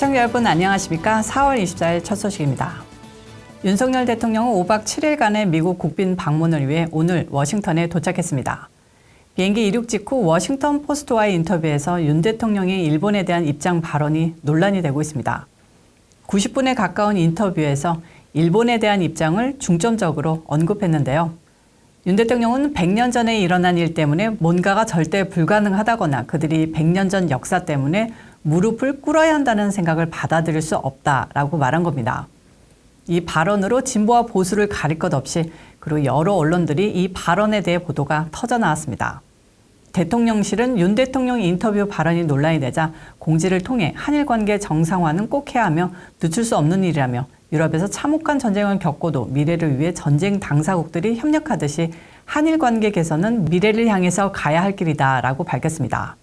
시청자 여러분 안녕하십니까? 4월 24일 첫 소식입니다. 윤석열 대통령은 5박 7일간의 미국 국빈 방문을 위해 오늘 워싱턴에 도착했습니다. 비행기 이륙 직후 워싱턴 포스트와의 인터뷰에서 윤 대통령의 일본에 대한 입장 발언이 논란이 되고 있습니다. 90분에 가까운 인터뷰에서 일본에 대한 입장을 중점적으로 언급했는데요. 윤 대통령은 100년 전에 일어난 일 때문에 뭔가가 절대 불가능하다거나 그들이 100년 전 역사 때문에 무릎을 꿇어야 한다는 생각을 받아들일 수 없다라고 말한 겁니다. 이 발언으로 진보와 보수를 가릴 것 없이 그리고 여러 언론들이 이 발언에 대해 보도가 터져 나왔습니다. 대통령실은 윤 대통령 인터뷰 발언이 논란이 되자 공지를 통해 한일 관계 정상화는 꼭 해야 하며 늦출 수 없는 일이라며 유럽에서 참혹한 전쟁을 겪고도 미래를 위해 전쟁 당사국들이 협력하듯이 한일 관계 개선은 미래를 향해서 가야 할 길이다라고 밝혔습니다.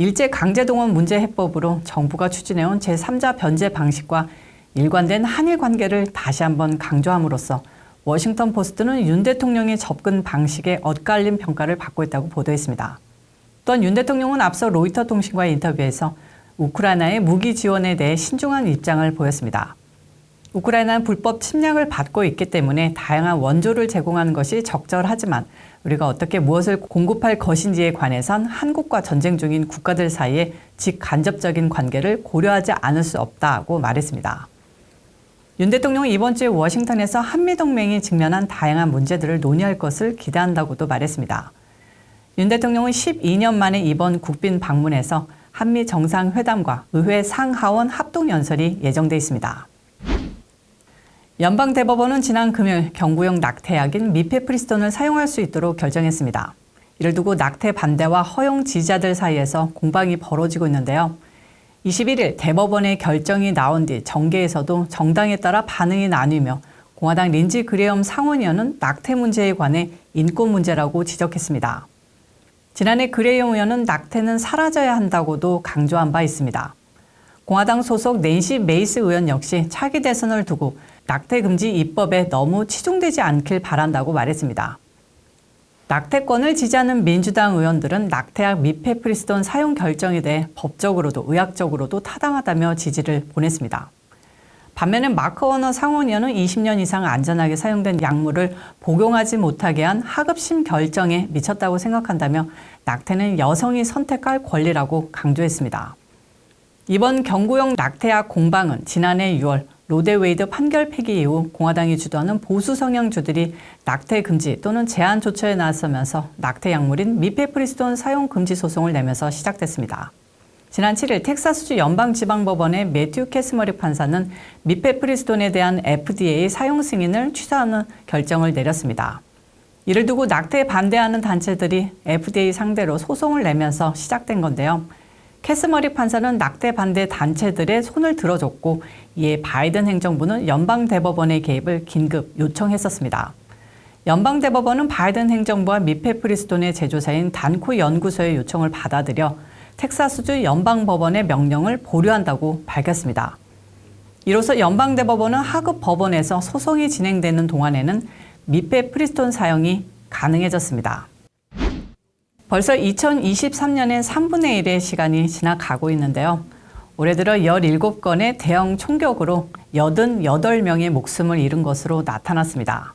일제 강제동원 문제 해법으로 정부가 추진해온 제3자 변제 방식과 일관된 한일 관계를 다시 한번 강조함으로써 워싱턴 포스트는 윤 대통령의 접근 방식에 엇갈린 평가를 받고 있다고 보도했습니다. 또한 윤 대통령은 앞서 로이터 통신과의 인터뷰에서 우크라이나의 무기 지원에 대해 신중한 입장을 보였습니다. 우크라이나는 불법 침략을 받고 있기 때문에 다양한 원조를 제공하는 것이 적절하지만 우리가 어떻게 무엇을 공급할 것인지에 관해선 한국과 전쟁 중인 국가들 사이에 직간접적인 관계를 고려하지 않을 수 없다고 말했습니다. 윤 대통령은 이번 주에 워싱턴에서 한미동맹이 직면한 다양한 문제들을 논의할 것을 기대한다고도 말했습니다. 윤 대통령은 12년 만에 이번 국빈 방문에서 한미 정상회담과 의회 상하원 합동연설이 예정돼 있습니다. 연방대법원은 지난 금요일 경구용 낙태약인 미페프리스톤을 사용할 수 있도록 결정했습니다. 이를 두고 낙태 반대와 허용 지지자들 사이에서 공방이 벌어지고 있는데요. 21일 대법원의 결정이 나온 뒤 정계에서도 정당에 따라 반응이 나뉘며 공화당 린지 그레엄 상원의원은 낙태 문제에 관해 인권 문제라고 지적했습니다. 지난해 그레엄 의원은 낙태는 사라져야 한다고도 강조한 바 있습니다. 공화당 소속 낸시 메이스 의원 역시 차기 대선을 두고 낙태 금지 입법에 너무 치중되지 않길 바란다고 말했습니다. 낙태권을 지지하는 민주당 의원들은 낙태약 미페프리스톤 사용 결정에 대해 법적으로도 의학적으로도 타당하다며 지지를 보냈습니다. 반면에 마크 워너 상원의원은 20년 이상 안전하게 사용된 약물을 복용하지 못하게 한 하급심 결정에 미쳤다고 생각한다며 낙태는 여성이 선택할 권리라고 강조했습니다. 이번 경구용 낙태약 공방은 지난해 6월 로데 웨이드 판결 폐기 이후 공화당이 주도하는 보수 성향주들이 낙태 금지 또는 제한 조처에 나서면서 낙태 약물인 미페프리스톤 사용 금지 소송을 내면서 시작됐습니다. 지난 7일 텍사스주 연방지방법원의 매튜 캐스머리 판사는 미페프리스톤에 대한 FDA 사용 승인을 취소하는 결정을 내렸습니다. 이를 두고 낙태에 반대하는 단체들이 FDA 상대로 소송을 내면서 시작된 건데요. 캐스머리 판사는 낙태 반대 단체들의 손을 들어줬고 이에 바이든 행정부는 연방 대법원의 개입을 긴급 요청했었습니다. 연방 대법원은 바이든 행정부와 미페 프리스톤의 제조사인 단코 연구소의 요청을 받아들여 텍사스주 연방 법원의 명령을 보류한다고 밝혔습니다. 이로써 연방 대법원은 하급 법원에서 소송이 진행되는 동안에는 미페 프리스톤 사용이 가능해졌습니다. 벌써 2023년의 3분의 1의 시간이 지나가고 있는데요. 올해 들어 17건의 대형 총격으로 88명의 목숨을 잃은 것으로 나타났습니다.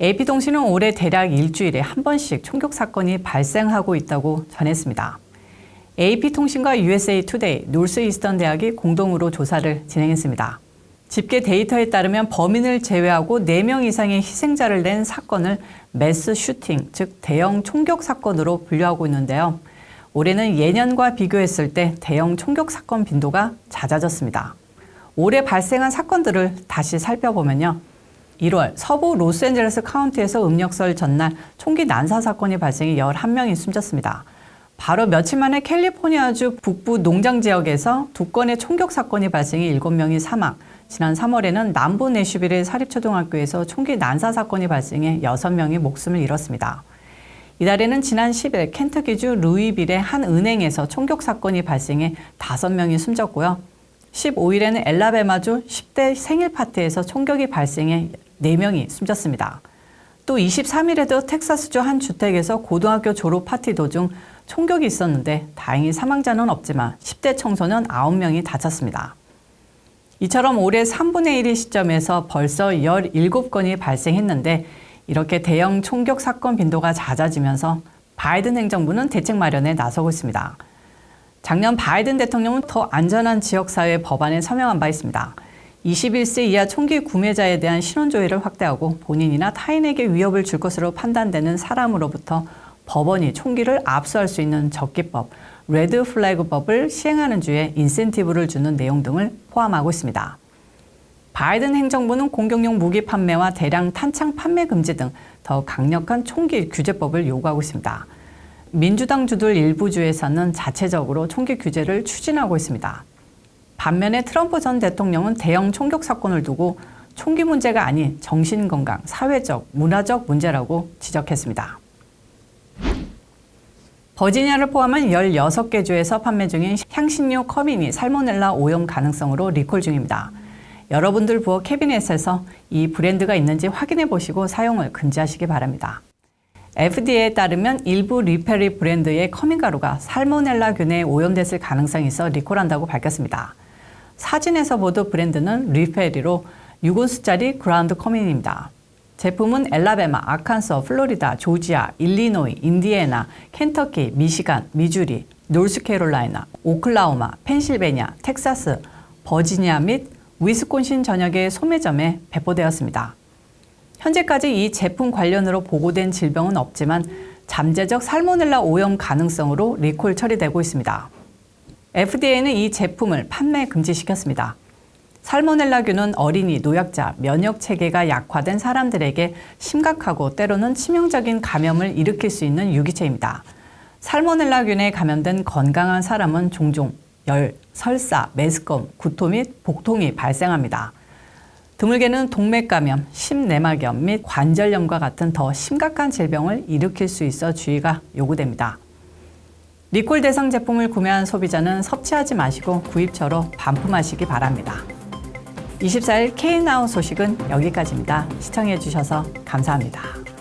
AP통신은 올해 대략 일주일에 한 번씩 총격 사건이 발생하고 있다고 전했습니다. AP통신과 USA 투데이, 노스이스턴 대학이 공동으로 조사를 진행했습니다. 집계 데이터에 따르면 범인을 제외하고 4명 이상의 희생자를 낸 사건을 매스 슈팅, 즉 대형 총격 사건으로 분류하고 있는데요. 올해는 예년과 비교했을 때 대형 총격 사건 빈도가 잦아졌습니다. 올해 발생한 사건들을 다시 살펴보면요. 1월 서부 로스앤젤레스 카운티에서 음력설 전날 총기 난사 사건이 발생해 11명이 숨졌습니다. 바로 며칠 만에 캘리포니아주 북부 농장 지역에서 두 건의 총격 사건이 발생해 7명이 사망, 지난 3월에는 남부 내슈빌의 사립초등학교에서 총기 난사 사건이 발생해 6명이 목숨을 잃었습니다. 이달에는 지난 10일 켄터키주 루이빌의 한 은행에서 총격 사건이 발생해 5명이 숨졌고요. 15일에는 엘라베마주 10대 생일 파티에서 총격이 발생해 4명이 숨졌습니다. 또 23일에도 텍사스주 한 주택에서 고등학교 졸업 파티 도중 총격이 있었는데 다행히 사망자는 없지만 10대 청소년 9명이 다쳤습니다. 이처럼 올해 3분의 1의 시점에서 벌써 17건이 발생했는데 이렇게 대형 총격 사건 빈도가 잦아지면서 바이든 행정부는 대책 마련에 나서고 있습니다. 작년 바이든 대통령은 더 안전한 지역사회 법안에 서명한 바 있습니다. 21세 이하 총기 구매자에 대한 신원 조회를 확대하고 본인이나 타인에게 위협을 줄 것으로 판단되는 사람으로부터 법원이 총기를 압수할 수 있는 적기법, 레드 플래그법을 시행하는 주에 인센티브를 주는 내용 등을 포함하고 있습니다. 바이든 행정부는 공격용 무기 판매와 대량 탄창 판매 금지 등 더 강력한 총기 규제법을 요구하고 있습니다. 민주당 주들 일부 주에서는 자체적으로 총기 규제를 추진하고 있습니다. 반면에 트럼프 전 대통령은 대형 총격 사건을 두고 총기 문제가 아닌 정신건강, 사회적, 문화적 문제라고 지적했습니다. 버지니아를 포함한 16개 주에서 판매 중인 향신료 커빈이 살모넬라 오염 가능성으로 리콜 중입니다. 여러분들 부어 캐비넷에서 이 브랜드가 있는지 확인해 보시고 사용을 금지하시기 바랍니다. FDA에 따르면 일부 리페리 브랜드의 커밍가루가 살모넬라균에 오염됐을 가능성이 있어 리콜한다고 밝혔습니다. 사진에서 보도 브랜드는 리페리로 6온스짜리 그라운드 커밍입니다. 제품은 엘라베마, 아칸서, 플로리다, 조지아, 일리노이, 인디애나, 켄터키, 미시간, 미주리, 노스캐롤라이나, 오클라호마, 펜실베니아, 텍사스, 버지니아 및 위스콘신 전역의 소매점에 배포되었습니다. 현재까지 이 제품 관련으로 보고된 질병은 없지만 잠재적 살모넬라 오염 가능성으로 리콜 처리되고 있습니다. FDA는 이 제품을 판매 금지시켰습니다. 살모넬라균은 어린이, 노약자, 면역 체계가 약화된 사람들에게 심각하고 때로는 치명적인 감염을 일으킬 수 있는 유기체입니다. 살모넬라균에 감염된 건강한 사람은 종종 열, 설사, 메스꺼움, 구토 및 복통이 발생합니다. 드물게는 동맥 감염, 심내막염 및 관절염과 같은 더 심각한 질병을 일으킬 수 있어 주의가 요구됩니다. 리콜 대상 제품을 구매한 소비자는 섭취하지 마시고 구입처로 반품하시기 바랍니다. 24일 K나우 소식은 여기까지입니다. 시청해 주셔서 감사합니다.